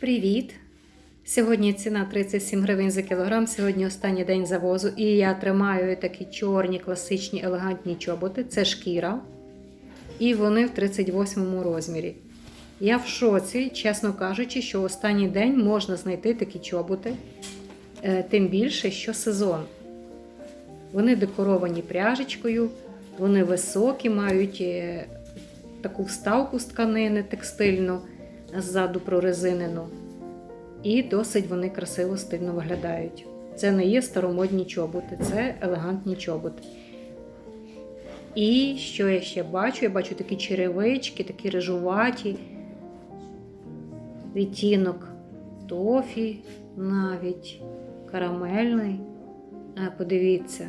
Привіт! Сьогодні ціна 37 гривень за кілограм. Сьогодні останній день завозу. І я тримаю такі чорні, класичні, елегантні чоботи. Це шкіра. І вони в 38 розмірі. Я в шоці, чесно кажучи, що останній день можна знайти такі чоботи. Е, Тим більше, що сезон. Вони декоровані пряжечкою, вони високі, мають е, таку вставку з тканини текстильну, ззаду прорезинену. І досить вони красиво стильно виглядають. Це не є старомодні чоботи, це елегантні чоботи. І що я ще бачу? Я бачу такі черевички, такі рижуваті, відтінок тофі, навіть карамельний. Е, Подивіться,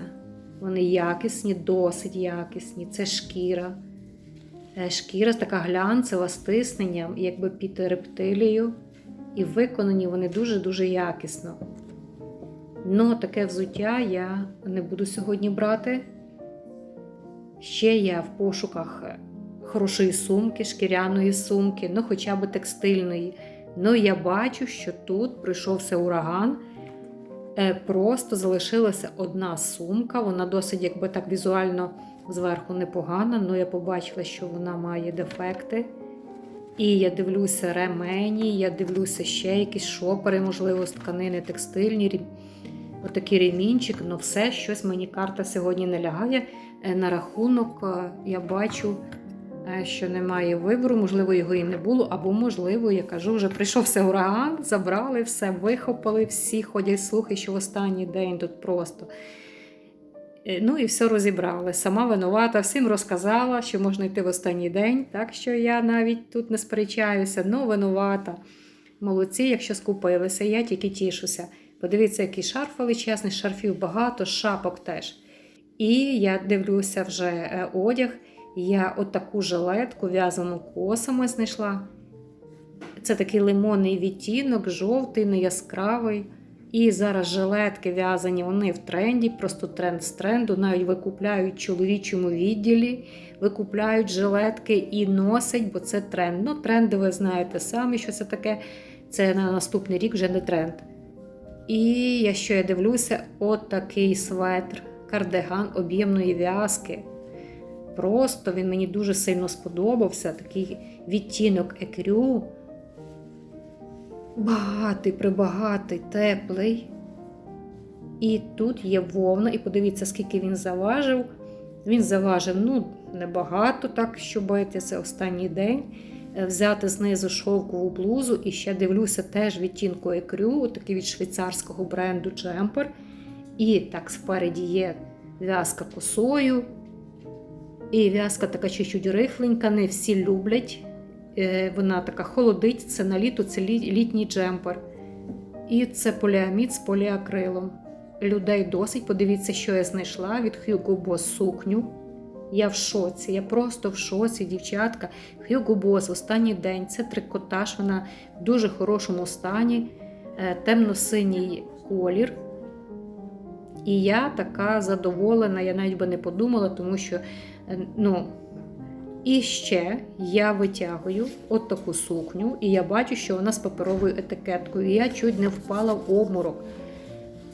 вони якісні, досить якісні. Це шкіра. Е, Шкіра така глянцева, з якби під рептилію. І виконані вони дуже-дуже якісно. Ну, таке взуття я не буду сьогодні брати. Ще я в пошуках хорошої сумки, шкіряної сумки, ну хоча б текстильної. Ну, я бачу, що тут прийшовся ураган. Е, Просто залишилася одна сумка. Вона досить, якби так візуально зверху непогана, але я побачила, що вона має дефекти. І я дивлюся ремені, я дивлюся ще якісь шопери, можливо, з тканини текстильні, отакий ремінчик, але все щось мені карта сьогодні не лягає. Е, На рахунок е, я бачу, е, що немає вибору, можливо, його і не було, або, можливо, я кажу, вже прийшовся ураган, забрали все, вихопали, всі ходять слухи, що в останній день тут просто. Е, Ну і все розібрали. Сама винувата, всім розказала, що можна йти в останній день, так що я навіть тут не сперечаюся, ну винувата. Молодці, якщо скупилися, я тільки тішуся. Подивіться, який шарф величезний, шарфів багато, шапок теж. І я дивлюся вже е, одяг. Я отаку жилетку в'язану косами знайшла. Це такий лимонний відтінок, жовтий, не яскравий. І зараз жилетки в'язані, вони в тренді, просто тренд з тренду. Навіть викупляють в чоловічому відділі, викупляють жилетки і носять, бо це тренд. Ну, тренди, ви знаєте самі, що це таке. Це на наступний рік вже не тренд. І я що я дивлюся, от такий светр, кардиган об'ємної в'язки. Просто він мені дуже сильно сподобався. Такий відтінок екрю. Багатий, прибагатий, теплий. І тут є вовна, і подивіться, скільки він заважив. Він заважив ну, небагато, так, щоб це останній день. Е, Взяти знизу шовкову блузу і ще дивлюся теж відтінку екрю, такий від швейцарського бренду Джемпер. І так спереді є в'язка косою. І в'язка така чуть-чуть рихленька, не всі люблять. Е, Вона така холодить, це на літо, це літній джемпер. І це поліамід з поліакрилом. Людей досить. Подивіться, що я знайшла від Hugo Boss сукню. Я в шоці, я просто в шоці, дівчатка. Hugo Boss останній день це трикотаж, вона в дуже хорошому стані, е, темно-синій колір. І я така задоволена, я навіть би не подумала, тому що, е, ну, і ще я витягую от таку сукню, і я бачу, що вона з паперовою етикеткою. І я чуть не впала в обморок.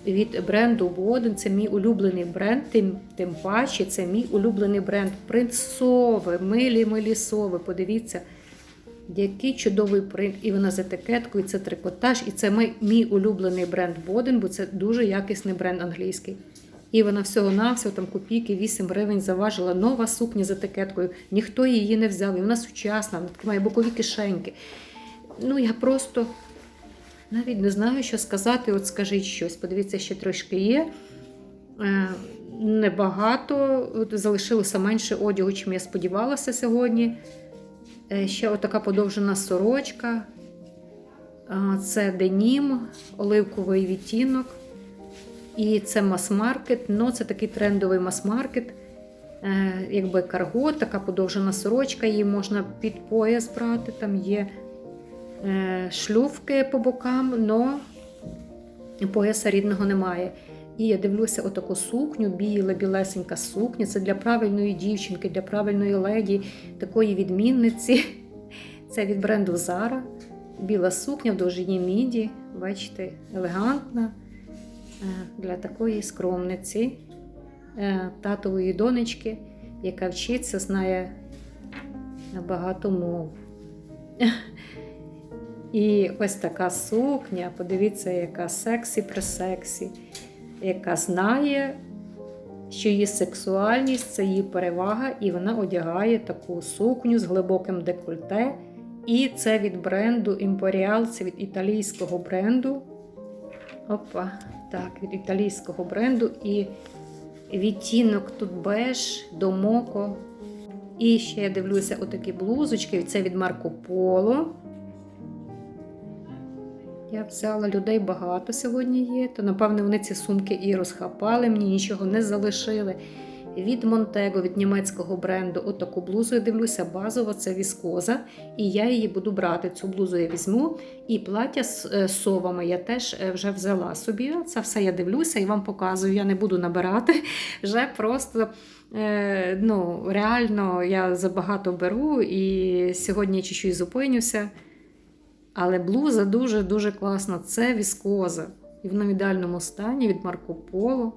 Від бренду Боден це мій улюблений бренд, тим, тим паче це мій улюблений бренд. Принцове, милі милі сови. Подивіться, який чудовий принт. І вона з етикеткою, це трикотаж, і це мій улюблений бренд Боден, бо це дуже якісний бренд англійський. І вона всього-навсього там копійки 8 гривень заважила. Нова сукня з етикеткою. Ніхто її не взяв. І вона сучасна, вона має бокові кишеньки. Ну, я просто навіть не знаю, що сказати. От скажіть щось. Подивіться, ще трошки є. Е, Небагато. Залишилося менше одягу, чим я сподівалася сьогодні. Е, Ще отака подовжена сорочка. Це денім, оливковий відтінок. І це мас-маркет, ну це такий трендовий мас-маркет. Е, якби карго, така подовжена сорочка, її можна під пояс брати. Там є е, шлювки по бокам, але пояса рідного немає. І я дивлюся отаку сукню, біла, білесенька сукня. Це для правильної дівчинки, для правильної леді, такої відмінниці. Це від бренду Zara. Біла сукня в довжині міді, бачите, елегантна для такої скромниці, е, татової донечки, яка вчиться, знає багато мов. І ось така сукня, подивіться, яка сексі при сексі, яка знає, що її сексуальність це її перевага, і вона одягає таку сукню з глибоким декольте. І це від бренду Imperial, це від італійського бренду. Опа, так, від італійського бренду. І відтінок тут беж до моко. І ще я дивлюся отакі блузочки. Це від Марко Поло. Я взяла людей багато сьогодні є, то напевно вони ці сумки і розхапали, мені нічого не залишили. Від Монтего, від німецького бренду, отаку блузу я дивлюся, базова це віскоза. І я її буду брати. Цю блузу я візьму. І плаття з е, совами я теж е, вже взяла собі. Це все я дивлюся і вам показую. Я не буду набирати. Вже просто е, ну, реально я забагато беру і сьогодні чуть-чуть зупинюся. Але блуза дуже-дуже класна. Це віскоза. І в ідеальному стані від Марко Поло.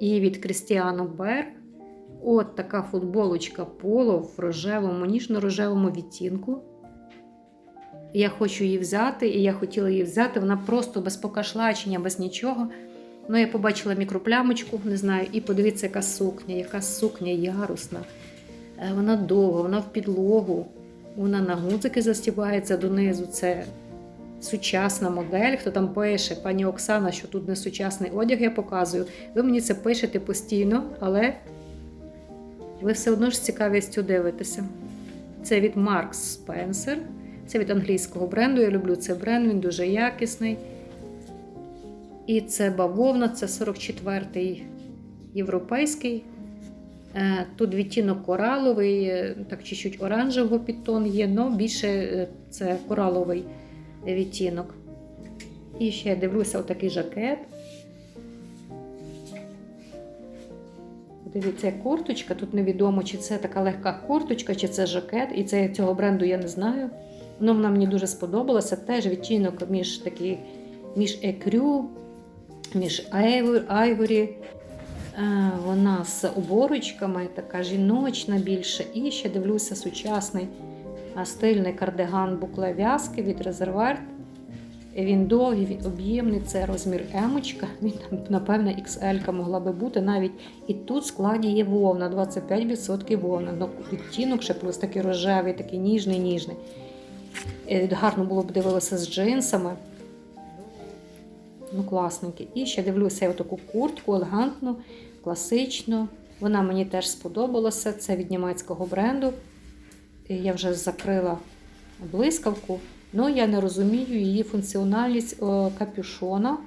І від Крістіано Берг. От така футболочка поло в рожевому, ніжно-рожевому відтінку. Я хочу її взяти, і я хотіла її взяти. Вона просто без покашлачення, без нічого. Ну, я побачила мікроплямочку, не знаю, і подивіться, яка сукня, яка сукня ярусна. Е, Вона довга, вона в підлогу. Вона на гудзики застібається донизу. Це сучасна модель. Хто там пише, пані Оксана, що тут не сучасний одяг, я показую. Ви мені це пишете постійно, але ви все одно ж з цікавістю дивитеся. Це від Marks Spencer. Це від англійського бренду. Я люблю цей бренд, він дуже якісний. І це бавовна, це 44-й європейський. Е, Тут відтінок кораловий, е, так чуть-чуть оранжевого підтон є, але більше е, це кораловий відтінок. І ще дивлюся отакий жакет. Дивіться, курточка. Тут невідомо, чи це така легка курточка, чи це жакет. І це цього бренду я не знаю. Воно вона мені дуже сподобалося. Теж відтінок між такі, між екрю, між айворі. Е, Вона з оборочками, така жіночна більше. І ще дивлюся сучасний стильний кардиган букле в'язки від Резервард. Він довгий, він об'ємний, це розмір емочка. Він, напевно, XL могла би бути. Навіть і тут в складі є вовна, 25% вовна. Ну, відтінок ще плюс такий рожевий, такий ніжний, ніжний. Е, Гарно було б дивилося з джинсами. Ну, класненький. І ще дивлюся я таку куртку, елегантну, класичну. Вона мені теж сподобалася. Це від німецького бренду. Я вже закрила блискавку. Ну, я не розумію її функціональність капюшона.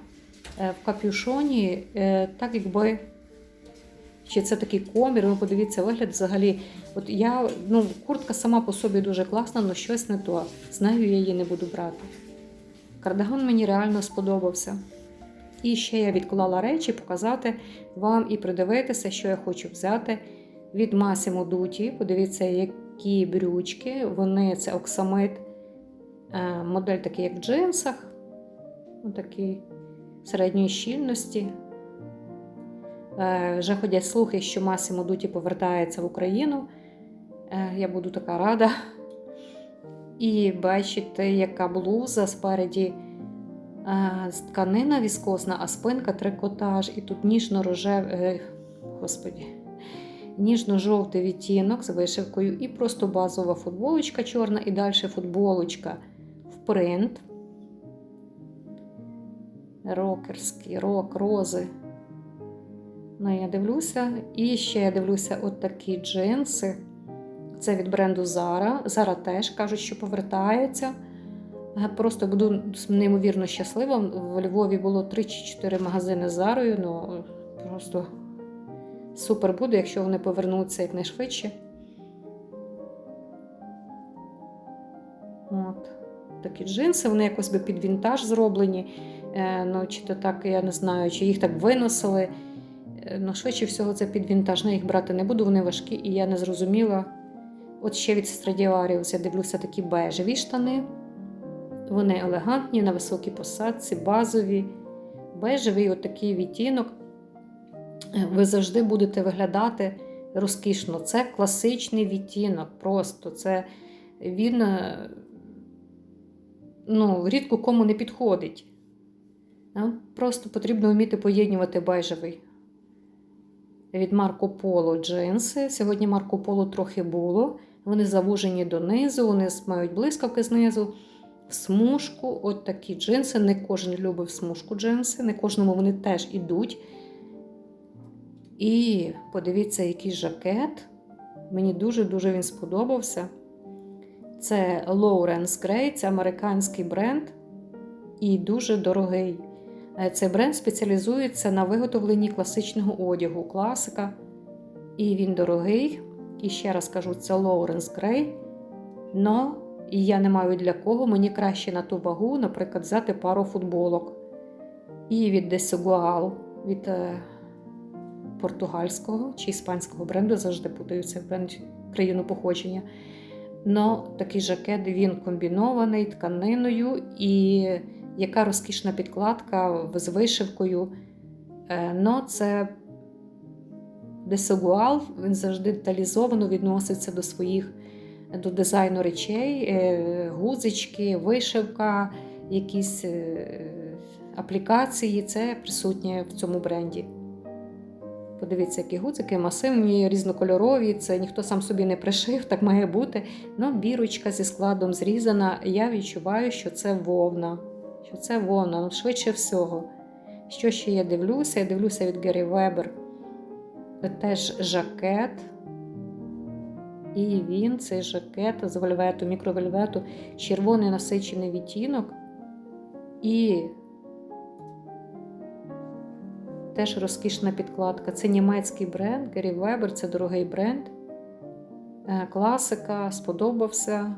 Е, В капюшоні, е, так якби. Чи це такий комір, ви подивіться, вигляд взагалі. От я, ну, куртка сама по собі дуже класна, але щось не то. З нею я її не буду брати. Кардиган мені реально сподобався. І ще я відклала речі, показати вам і придивитися, що я хочу взяти від Massimo Dutti. Подивіться, які брючки. Вони це оксамит. Е, Модель такий, як в джинсах. Отакий середньої щільності. Е, Вже ходять слухи, що Massimo Dutti повертається в Україну. Е, Я буду така рада. І бачите, яка блуза спереді тканина віскосна, а спинка трикотаж. І тут ніжно-рожевий, господі, ніжно-жовтий відтінок з вишивкою, і просто базова футболочка чорна, і далі футболочка в принт. Рокерський, рок, рози. Ну, я дивлюся. І ще я дивлюся от такі джинси. Це від бренду Zara. Zara теж кажуть, що повертається. Е, Просто буду неймовірно щаслива. В Львові було 3 чи 4 магазини з Зарою. Ну, просто супер буде, якщо вони повернуться якнайшвидше. От. Такі джинси, вони якось би під вінтаж зроблені. Е, ну, чи то так, я не знаю, чи їх так виносили. Е, Ну, швидше всього, це під вінтаж. Ну, їх брати не буду, вони важкі, і я не зрозуміла, От ще від Stradivarius я дивлюся такі бежеві штани. Вони елегантні, на високій посадці, базові. Бежевий отакий відтінок. Ви завжди будете виглядати розкішно. Це класичний відтінок. Просто це він е, ну, рідко кому не підходить. Просто потрібно вміти поєднувати бежевий. Від Марко Поло джинси. Сьогодні Марко Поло трохи було. Вони завужені донизу, вони мають блискавки знизу. В смужку, от такі джинси. Не кожен любив смужку джинси, не кожному вони теж ідуть. І подивіться, який жакет. Мені дуже-дуже він сподобався. Це Lawrence Gray, це американський бренд і дуже дорогий. Е, Цей бренд спеціалізується на виготовленні класичного одягу, класика. І він дорогий. І ще раз кажу, це Lawrence Gray. Но я не маю для кого, мені краще на ту вагу, наприклад, взяти пару футболок. І від Desigual, від е, португальського чи іспанського бренду, завжди путаються бренд країну походження. Но такий жакет він комбінований тканиною, і яка розкішна підкладка з вишивкою. Е, Но це Desigual, він завжди деталізовано відноситься до своїх до дизайну речей, е, гузички, вишивка, якісь е, аплікації. Це присутнє в цьому бренді. Подивіться, які гудзики масивні, різнокольорові. Це ніхто сам собі не пришив, так має бути. Ну, бірочка зі складом зрізана. Я відчуваю, що це вовна. Що це вовна, ну, швидше всього. Що ще я дивлюся? Я дивлюся від Гері Вебер. Теж жакет. І він, цей жакет з вельвету, мікровельвету, червоний насичений відтінок. І теж розкішна підкладка. Це німецький бренд, Гері Вебер, це дорогий бренд. Е, Класика, сподобався.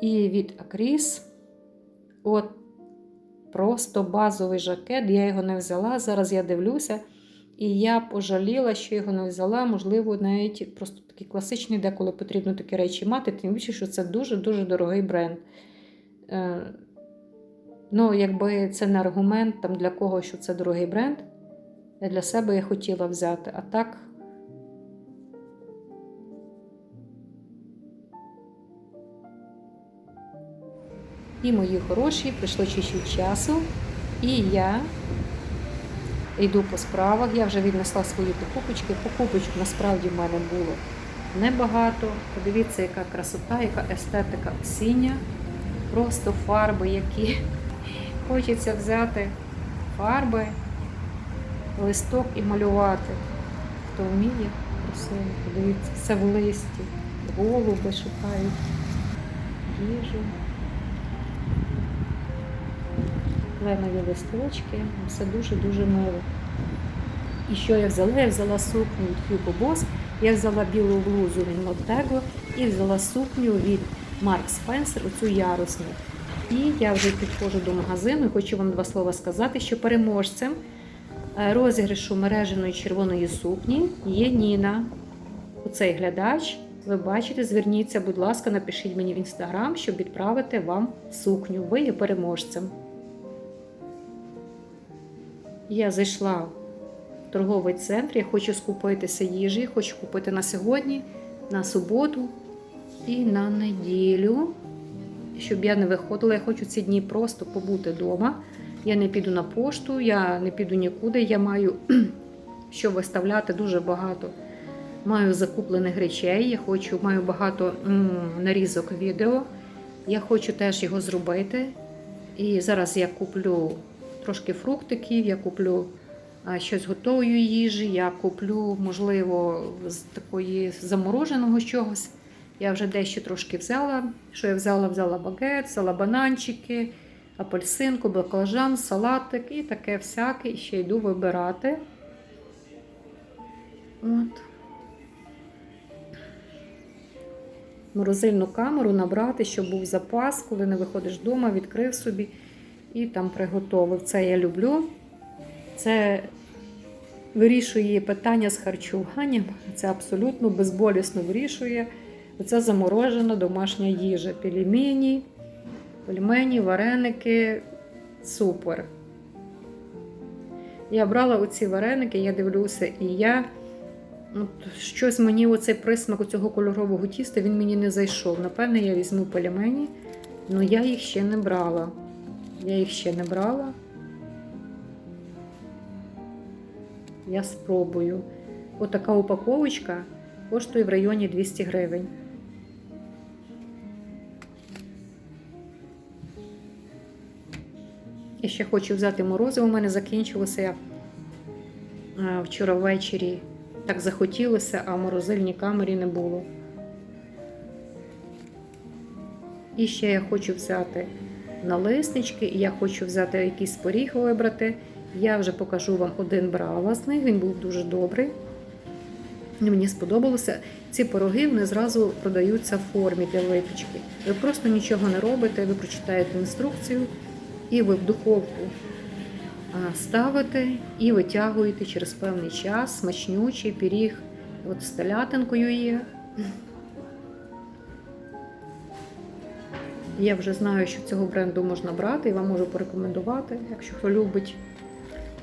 І від Акріс. От просто базовий жакет. Я його не взяла. Зараз я дивлюся. І я пожаліла, що його не взяла. Можливо, навіть просто такий класичний, деколи потрібно такі речі мати, тим більше, що це дуже-дуже дорогий бренд. Ну, якби це не аргумент там, для кого, що це дорогий бренд. Я для себе я хотіла взяти. А так. І мої хороші, прийшло чуть-чуть часу. І я йду по справах. Я вже віднесла свої покупочки. Покупочок насправді в мене було небагато. Подивіться, яка красота, яка естетика осіння. Просто фарби, які хочеться взяти фарби, листок і малювати. Хто вміє, красиво, подивіться, все в листі, голуби шукають, їжу. Кленові листочки, все дуже-дуже мило. І що я взяла? Я взяла сукню від Hugo Boss, я взяла білу блузу від Montego і взяла сукню від Mark Spencer, оцю ярусну. І я вже підходжу до магазину і хочу вам два слова сказати, що переможцем е, розіграшу мереженої червоної сукні є Ніна. Оцей глядач. Ви бачите, зверніться, будь ласка, напишіть мені в інстаграм, щоб відправити вам сукню. Ви є переможцем. Я зайшла в торговий центр, я хочу скупитися їжі, хочу купити на сьогодні, на суботу і на неділю. Щоб я не виходила, я хочу ці дні просто побути вдома. Я не піду на пошту, я не піду нікуди. Я маю що виставляти дуже багато. Маю закуплених речей, я хочу, маю багато нарізок відео. Я хочу теж його зробити. І зараз я куплю трошки фруктиків, я куплю щось готової їжі, я куплю, можливо, з такої замороженого чогось. Я вже дещо трошки взяла. Що я взяла? Взяла багет, взяла бананчики, апельсинку, баклажан, салатик і таке всяке. І ще йду вибирати. От. Морозильну камеру набрати, щоб був запас, коли не виходиш вдома, відкрив собі і там приготовив. Це я люблю. Це вирішує питання з харчуванням. Це абсолютно безболісно вирішує. Це заморожена домашня їжа. Пельмені, пельмені, вареники. Супер. Я брала оці вареники, я дивлюся, і я. От, щось мені оцей присмак цього кольорового тіста він мені не зайшов. Напевне, я візьму пельмені, але я їх ще не брала. Я їх ще не брала. Я спробую. Отака упаковочка коштує в районі 200 гривень. Ще хочу взяти морозиво. У мене закінчилося е, вчора ввечері. Так захотілося, а в морозильній камері не було. І ще я хочу взяти налиснички, і я хочу взяти якийсь поріг вибрати. Я вже покажу вам один брала з них, він був дуже добрий. Мені сподобалося. Ці пироги вони зразу продаються в формі для випічки. Ви просто нічого не робите, ви прочитаєте інструкцію, і ви в духовку ставите і витягуєте через певний час смачнючий пиріг. От з телятинкою є. Я вже знаю, що цього бренду можна брати і вам можу порекомендувати, якщо хто любить.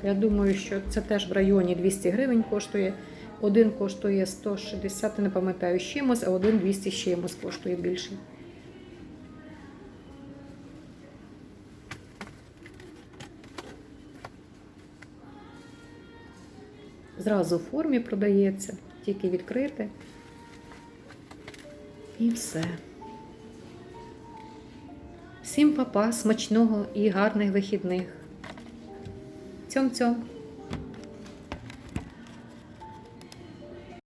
Я думаю, що це теж в районі 200 гривень коштує. Один коштує 160, не пам'ятаю з чимось, а один 200 з чимось коштує більше. Зразу в формі продається, тільки відкрити. І все. Всім папа, смачного і гарних вихідних. Цьом-цьом!